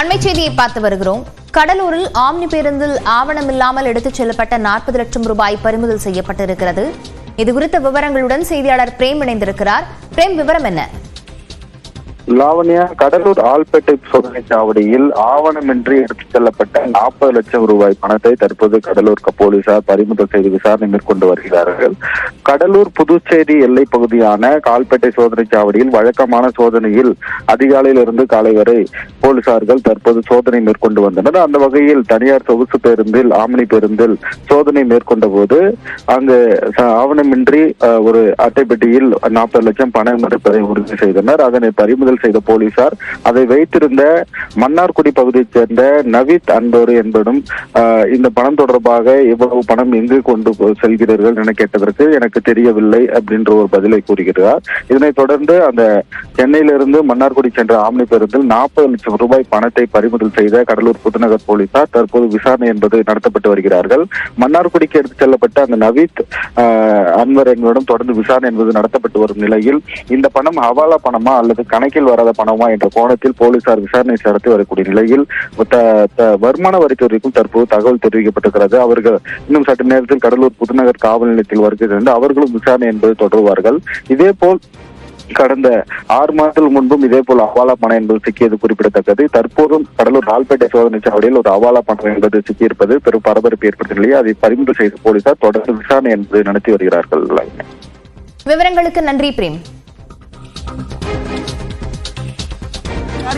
அண்மை செய்தியை பார்த்து வருகிறோம். கடலூரில் ஆம்னி பேருந்தில் ஆவணமில்லாமல் எடுத்துச் செல்லப்பட்ட நாற்பது லட்சம் ரூபாய் பறிமுதல் செய்யப்பட்டிருக்கிறது. இது குறித்த விவரங்களுடன் செய்தியாளர் பிரேம் இணைந்திருக்கிறார். பிரேம் விவரம் என்ன? லாவண்யா கடலூர் ஆல்பேட்டை சோதனை சாவடியில் ஆவணமின்றி எடுத்துச் செல்லப்பட்ட நாற்பது லட்சம் ரூபாய் பணத்தை தற்போது கடலூர் போலீசார் பறிமுதல் செய்து விசாரணை மேற்கொண்டு வருகிறார்கள். கடலூர் புதுச்சேரி எல்லை பகுதியான கால்பேட்டை சோதனை சாவடியில் வழக்கமான சோதனையில் அதிகாலையிலிருந்து காலை வரை போலீசார்கள் தற்போது சோதனை மேற்கொண்டு வந்தனர். அந்த வகையில் தனியார் சொகுசு பேருந்தில் ஆம்னி பேருந்தில் சோதனை மேற்கொண்ட போது அங்கு ச- ஆவணமின்றி ஒரு அட்டைப்பெட்டியில் நாற்பது லட்சம் பணம் இருப்பதை உறுதி செய்தனர். அதனை பறிமுதல் செய்த போலீசார். அதை வைத்திருந்த மன்னார்குடி பகுதியைச் சேர்ந்த நவீத் அன்பர் என்பதும் இந்த பணம் தொடர்பாக இவ்வளவு பணம் எங்கு கொண்டு செல்கிறீர்கள் என கேட்டதற்கு எனக்கு தெரியவில்லை அப்படின்ற ஒரு பதிலை கூறுகிறார். இதனைத் தொடர்ந்து அந்த சென்னையிலிருந்து மன்னார்குடி சென்ற ஆம்னி பேருந்தில் நாற்பது லட்சம் ரூபாய் பணத்தை பறிமுதல் செய்த கடலூர் புதுநகர் போலீசார் தற்போது விசாரணை என்பது நடத்தப்பட்டு வருகிறார்கள். மன்னார்குடிக்கு எடுத்துச் செல்லப்பட்ட அந்த நவீத் அன்வர் என்பவரிடம் தொடர்ந்து விசாரணை என்பது நடத்தப்பட்டு வரும் நிலையில் இந்த பணம் ஹவாலா பணமா அல்லது கணக்கில் வராத பணமா என்ற கோணத்தில் போலீசார் விசாரணை நடத்தி வரக்கூடிய நிலையில் வருமான வரித்துறைக்கும் தற்போது தகவல் தெரிவிக்கப்பட்டிருக்கிறது. அவர்கள் இன்னும் சற்று நேரத்தில் கடலூர் புதுநகர் காவல் நிலையத்தில் வருகிறது அவர்களும் விசாரணை என்பது தொடர்வார்கள். இதே போல் கடந்த ஆறு மாதங்கள் முன்பும் இதே போல் அவாலா பணம் என்பது சிக்கியது குறிப்பிடத்தக்கது. தற்போதும் கடலூர் ஆல்பேட்டை சோதனை சாவடியில் ஒரு அவாலா பணம் என்பது சிக்கியிருப்பது பெரும் பரபரப்பு ஏற்பட்ட நிலையை அதை பறிமுதல் செய்த போலீசார் தொடர்ந்து விசாரணை என்பது நடத்தி வருகிறார்கள். விவரங்களுக்கு நன்றி பிரேம்.